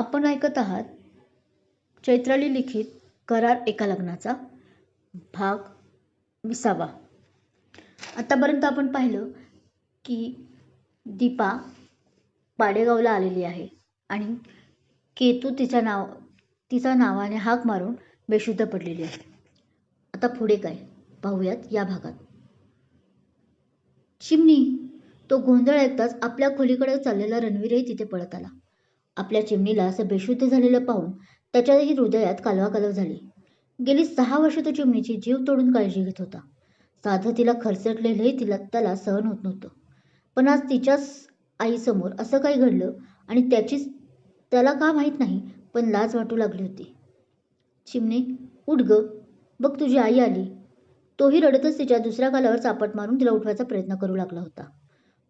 आपण ऐकत आहात चैत्राली लिखित करार एका लग्नाचा भाग विसावा. आतापर्यंत आपण पाहिलं की दीपा पाडेगावला आलेली आहे आणि केतू तिच्या नाव तिचा नावाने हाक मारून बेशुद्ध पडलेली आहे. आता पुढे काय? पाहूयात या भागात. चिमणी तो गोंधळ ऐकताच आपल्या खोलीकडे चाललेला रणवीरही तिथे पळत आला. आपल्या चिमणीला असं बेशुद्ध झालेलं पाहून त्याच्याही हृदयात कालवाकालव झाली. गेली सहा वर्ष तो चिमणीची जीव तोडून काळजी घेत होता. साधं तिला खरचटलेलंही तिला त्याला सहन होत नव्हतं. पण आज तिच्याच आईसमोर असं काही घडलं आणि त्याचीच त्याला का माहीत नाही पण लाज वाटू लागली होती. चिमणी उठ ग. बघ तुझी आई आली. तोही रडतच तिच्या दुसऱ्या गालावर चापट मारून तिला उठवायचा प्रयत्न करू लागला होता.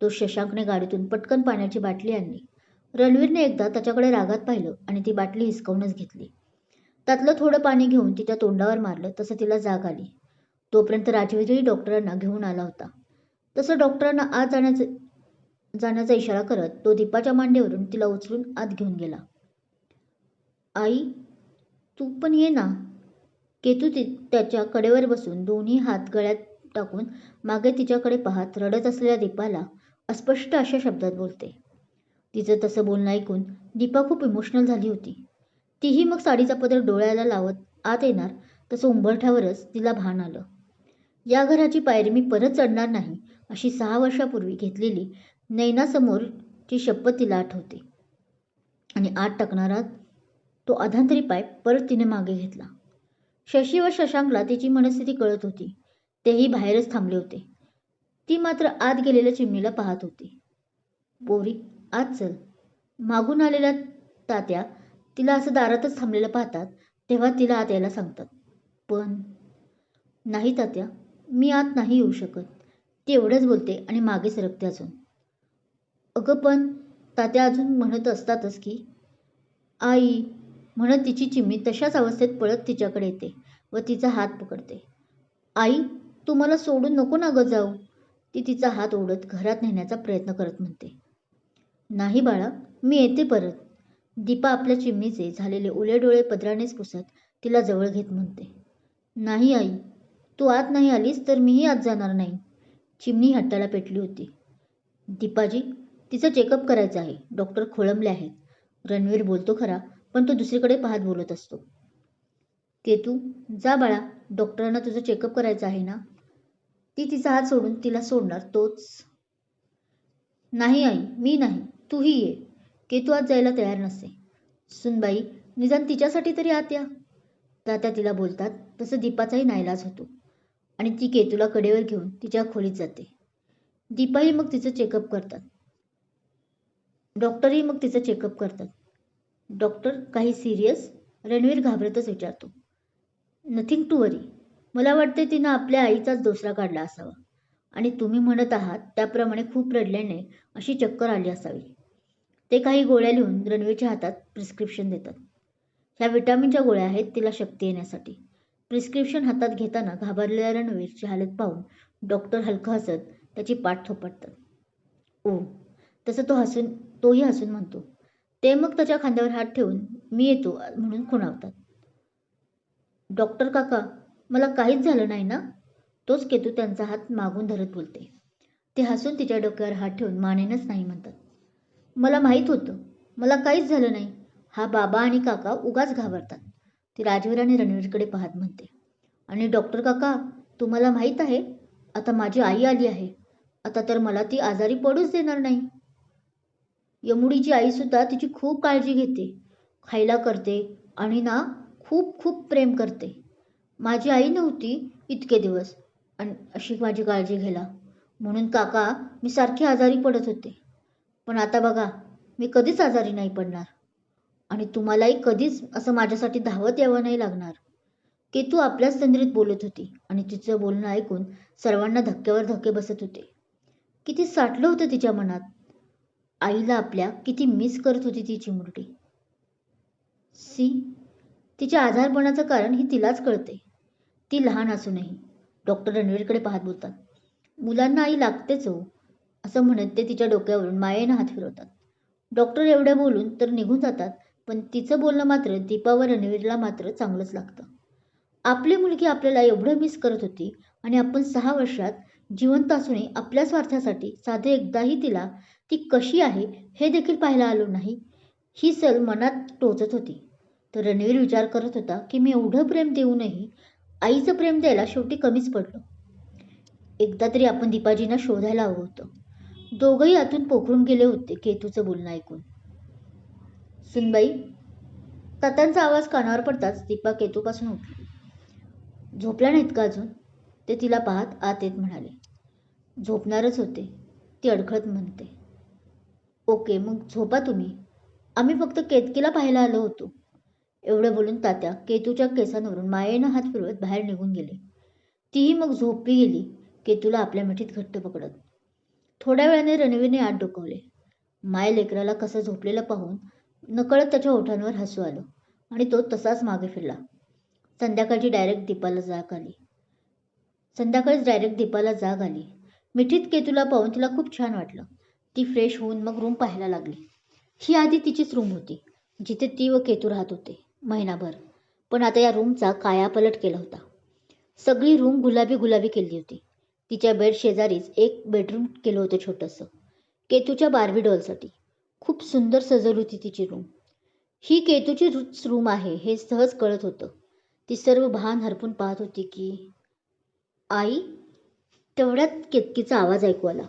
तो शशांकने गाडीतून पटकन पाण्याची बाटली आणली. रणवीरने एकदा त्याच्याकडे रागात पाहिलं आणि ती बाटली हिसकावूनच घेतली. त्यातलं थोडं पाणी घेऊन तिच्या तोंडावर मारलं तसं तिला जाग आली. तोपर्यंत राजवीरही डॉक्टरांना घेऊन आला होता. तसं डॉक्टरांना आत जाण्याचं जाण्याचा इशारा करत तो दीपाच्या मांडीवरून तिला उचलून आत घेऊन गेला. आई तू पण ये ना. केतू ती त्याच्या कडेवर बसून दोन्ही हात गळ्यात टाकून मागे तिच्याकडे पाहत रडत असलेल्या दीपाला अस्पष्ट अशा शब्दात बोलते. तिचं तसं बोलणं ऐकून दीपा खूप इमोशनल झाली होती. तीही मग साडीचा पदर डोळ्याला लावत आत येणार तसं उंबरठ्यावरच तिला भान आलं. या घराची पायरी मी परत चढणार नाही अशी सहा वर्षापूर्वी घेतलेली नैनासमोरची शपथ तिला आठवते. आणि आत टाकणारा तो अधांतरी पाय परत तिने मागे घेतला. शशी व शशांकला तिची मनस्थिती कळत होती. तेही बाहेरच थांबले होते. ती मात्र आत गेलेल्या चिमणीला पाहत होती. पोरी आत चल. मागून आलेल्या तात्या तिला असं दारातच थांबलेलं पाहतात तेव्हा तिला आत यायला सांगतात. पण नाही तात्या मी आत नाही येऊ शकत. ती एवढंच बोलते आणि मागे सरकते अजून. अगं पण तात्या अजून म्हणत असतातच की आई म्हणत तिची चिमणी तशाच अवस्थेत पळत तिच्याकडे येते व तिचा हात पकडते. आई तू मला सोडून नको ना गं जाऊ ती तिचा हात ओढत घरात नेण्याचा प्रयत्न करत म्हणते. नाही बाळा मी येते परत. दीपा आपल्या चिमणीचे झालेले उले डोळे पदरानेच पुसत तिला जवळ घेत म्हणते. नाही आई तू आत नाही आलीस तर मीही आत जाणार नाही. चिमणी हट्टाला पेटली होती. दीपाजी तिचं चेकअप करायचं आहे. डॉक्टर खोळंबले आहेत. रणवीर बोलतो खरा पण तो दुसरीकडे पाहत बोलत असतो. केतू जा बाळा डॉक्टरांना तुझं चेकअप करायचं आहे ना? ती तिचा हात सोडून तिला सोडणार तोच. नाही आई मी नाही. तूही ये. केतू आज जायला तयार नसते सुनबाई निदान तिच्यासाठी तरी आत या. तात्या तिला बोलतात तसं दीपाचाही नाईलाज होतो. आणि ती केतूला कडेवर घेऊन तिच्या खोलीत जाते. दीपाही मग तिचं चेकअप करतात. डॉक्टरही मग तिचं चेकअप करतात. डॉक्टर काही सिरियस रणवीर घाबरतच विचारतो. Nothing to worry. मला वाटते तिनं आपल्या आईचाच दोसरा काढला असावा. आणि तुम्ही म्हणत आहात त्याप्रमाणे खूप रडल्याने अशी चक्कर आली असावी. ते काही गोळ्या लिहून रणवीरच्या हातात प्रिस्क्रिप्शन देतात. ह्या विटॅमिनच्या गोळ्या आहेत तिला शक्ती येण्यासाठी. प्रिस्क्रिप्शन हातात घेताना घाबरलेल्या रणवीरची हालत पाहून डॉक्टर हलकं हसत त्याची पाठ थोपटतात. ओ तसं तो हसून तोही हसून म्हणतो ते मग त्याच्या खांद्यावर हात ठेवून मी येतो म्हणून खुणावतात. डॉक्टर काका मला काहीच झालं नाही ना? तोच केतू त्यांचा हात मागून धरत बोलते. ते हसून तिच्या डोक्यावर हात ठेवून मानेनच नाही म्हणतात. मला माहीत होतं. मला काहीच झालं नाही. हा बाबा आणि काका उगाच घाबरतात. ती राजवीर आणि रणवीरकडे पाहत म्हणते. आणि डॉक्टर काका तुम्हाला माहीत आहे आता माझी आई आली आहे. आता तर मला ती आजारी पडूच देणार नाही. यमुडीची आईसुद्धा तिची खूप काळजी घेते. खायला करते आणि ना खूप खूप प्रेम करते. माझी आई नव्हती इतके दिवस. आणि अशी माझी काळजी घ्यायला. म्हणून काका मी सारखी आजारी पडत होते. पण आता बघा मी कधीच आजारी नाही पडणार. आणि तुम्हालाही कधीच असं माझ्यासाठी धावत यावं नाही लागणार. की तू आपल्याच तंद्रीत बोलत होती आणि तिचं बोलणं ऐकून सर्वांना धक्क्यावर धक्के बसत होते. किती साठलं होतं तिच्या मनात. आईला आपल्या किती मिस करत होती ती चिमुरडी सी तिच्या आजारपणाचं कारण ही तिलाच कळते. ती लहान असूनही. डॉक्टर रणवीरकडे पाहत बोलतात मुलांना आई लागतेच हो. असं म्हणत ते तिच्या डोक्यावरून मायेनं हात फिरवतात. डॉक्टर एवढ्या बोलून तर निघून जातात पण तिचं बोलणं मात्र दीपा व रणवीरला मात्र चांगलंच लागतं. आपली मुलगी आपल्याला एवढं मिस करत होती आणि आपण सहा वर्षात जिवंत असूनही आपल्या स्वार्थासाठी साधे एकदाही तिला ती कशी आहे हे देखील पाहायला आलो नाही. ही सल मनात टोचत होती. तर रणवीर विचार करत होता की मी एवढं प्रेम देऊनही आईचं प्रेम द्यायला शेवटी कमीच पडलो. एकदा तरी आपण दीपाजींना शोधायला हवं होतं. दोघंही आतून पोखरून गेले होते केतूचं बोलणं ऐकून. सुनबाई तात्यांचा आवाज कानावर पडताच दीपा केतूपासून उठली. झोपल्या नाहीत का अजून? ते तिला पाहत आत येत म्हणाले. झोपणारच होते ती अडखळत म्हणते. ओके मग झोपा तुम्ही. आम्ही फक्त केतकीला पाहायला आलो होतो. एवढं बोलून तात्या केतूच्या केसांवरून मायेनं हात फिरवत बाहेर निघून गेले. तीही मग झोपी गेली केतूला आपल्या मिठीत घट्ट पकडत. थोड्या वेळाने रणवीरने आत डोकवले माय लेकराला कसं झोपलेलं पाहून नकळत त्याच्या ओठांवर हसू आलं आणि तो तसाच मागे फिरला. संध्याकाळची डायरेक्ट दीपाला जाग आली. संध्याकाळीच डायरेक्ट दीपाला जाग आली. मिठीत केतूला पाहून तिला खूप छान वाटलं. ती फ्रेश होऊन मग रूम पाहायला लागली. ही आधी तिचीच रूम होती जिथे ती व केतू राहत होते महिनाभर. पण आता या रूमचा कायापलट केला होता. सगळी रूम गुलाबी गुलाबी केली होती. तिच्या बेड शेजारीच एक बेडरूम केलं होतं छोटंसं. केतूच्या बार्बी डॉलसाठी खूप सुंदर सजवली होती तिची रूम ही केतूची रूम आहे हे सहज कळत होतं. ती सर्व भान हरपून पाहत होती की आई तेवढ्यात केतकीचा आवाज ऐकू आला.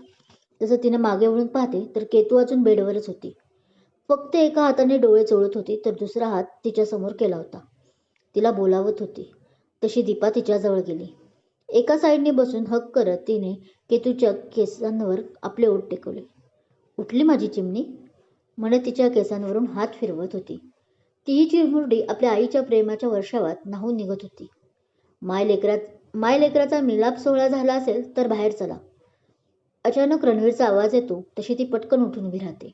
जसं तिने मागे वळून पाहते तर केतू अजून बेडवरच होती. फक्त एका हाताने डोळे चोळत होती तर दुसरा हात तिच्यासमोर केला होता. तिला बोलावत होती. तशी दीपा तिच्याजवळ गेली. एका साईडने बसून हक करत तिने केतूच्या केसांवर आपले ओठ टेकवले. उठली माझी चिमणी? म्हणत तिच्या केसांवरून हात फिरवत होती. तीही चिरमुरडी आपल्या आईच्या प्रेमाच्या वर्षावात नाहून निघत होती. माय लेकरात माय लेकराचा मिलाप सोहळा झाला असेल तर बाहेर चला. अचानक रणवीरचा आवाज येतो तशी ती पटकन उठून उभी राहते.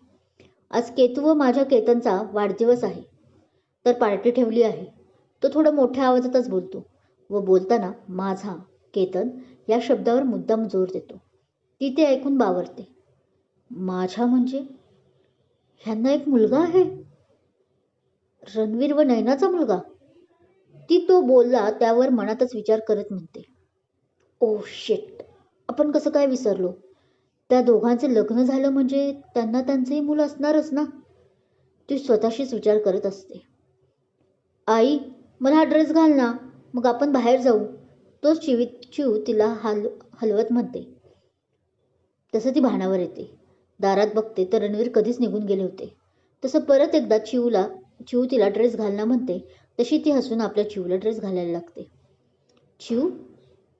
आज केतू व माझ्या केतनचा वाढदिवस आहे. तर पार्टी ठेवली आहे. तो थोडं मोठ्या आवाजातच बोलतो व बोलताना माझा केतन या शब्दावर मुद्दाम जोर देतो. ती ते ऐकून बावरते. माझ्या म्हणजे? ह्यांना एक मुलगा आहे? रणवीर व नयनाचा मुलगा? ती तो बोलला त्यावर मनातच विचार करत म्हणते. ओ शेट आपण कसं काय विसरलो? त्या दोघांचे लग्न झालं म्हणजे त्यांना त्यांचंही मुलं असणारच ना? ती स्वतःशीच विचार करत असते. आई मला हा ड्रेस घाल ना. मग आपण बाहेर जाऊ. तो चिवीत चिव तिला हल हलवत म्हणते. तसं ती भानावर येते. दारात बघते तर रणवीर कधीच निघून गेले होते. तसं परत एकदा चिवला चिव तिला ड्रेस घालणं म्हणते तशी ती हसून आपल्या चिवला ड्रेस घालायला लागते. चिव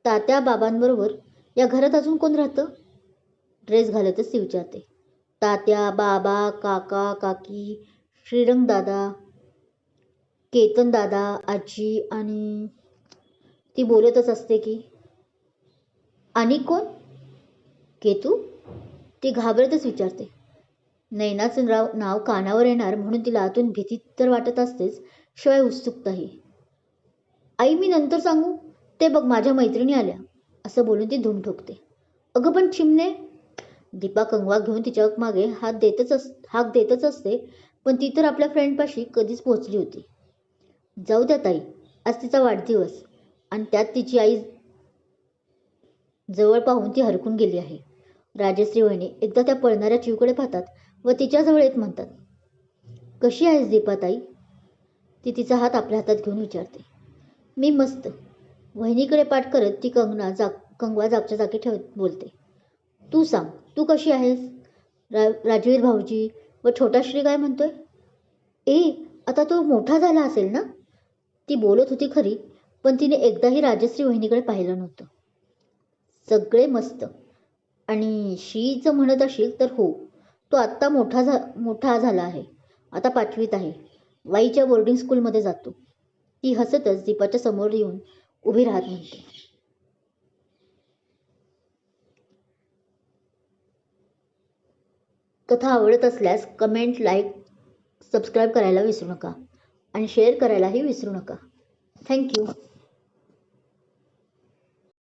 तात्या बाबांबरोबर या घरात अजून कोण राहतं? ड्रेस घालतच ती विचारते. तात्या बाबा काका काकी श्रीरंग दादा केतन दादा आजी आणि ती बोलतच असते की आणि कोण? केतू. ती घाबरतच विचारते. नैनाचं नाव नाव कानावर येणार म्हणून तिला आतून भीती तर वाटत असतेच शिवाय उत्सुकताही आई मी नंतर सांगू? ते बघ माझ्या मैत्रिणी आल्या. असं बोलून ती धूम ठोकते. अगं पण चिमणे. दीपा कंगवा घेऊन तिच्यामागे हात देतच अस हाक देतच असते पण ती तर आपल्या फ्रेंडपाशी कधीच पोहोचली होती. जाऊ द्या ताई आज तिचा वाढदिवस. आणि त्यात तिची आई जवळ पाहून ती हरकून गेली आहे. राजश्री वहिनी एकदा त्या पळणाऱ्या चिवकडे पाहतात व तिच्याजवळ येत म्हणतात कशी आहेस दीपाताई? ती तिचा हात आपल्या हातात घेऊन विचारते. मी मस्त. वहिनीकडे पाठ करत ती कंगना जाग कंगवा जागच्या जागी ठेवत बोलते तू सांग तू कशी आहेस? रा राजवीर भाऊजी व छोटा श्री काय म्हणतोय? ए आता तो मोठा झाला असेल ना? ती बोलत होती खरी पण तिने एकदाही राजश्री वहिनीकडे पाहिलं नव्हतं. सगळे मस्त. आणि शीचं म्हणत असेल तर हो तो आत्ता मोठा झा मोठा झाला आहे. आता पाचवीत आहे. वाईच्या बोर्डिंग स्कूलमध्ये जातो. ती हसतच दीपाच्या समोर येऊन उभी राहत म्हणते. कथा आवडत असल्यास कमेंट लाईक सबस्क्राईब करायला विसरू नका. आणि शेअर करायलाही विसरू नका. थँक्यू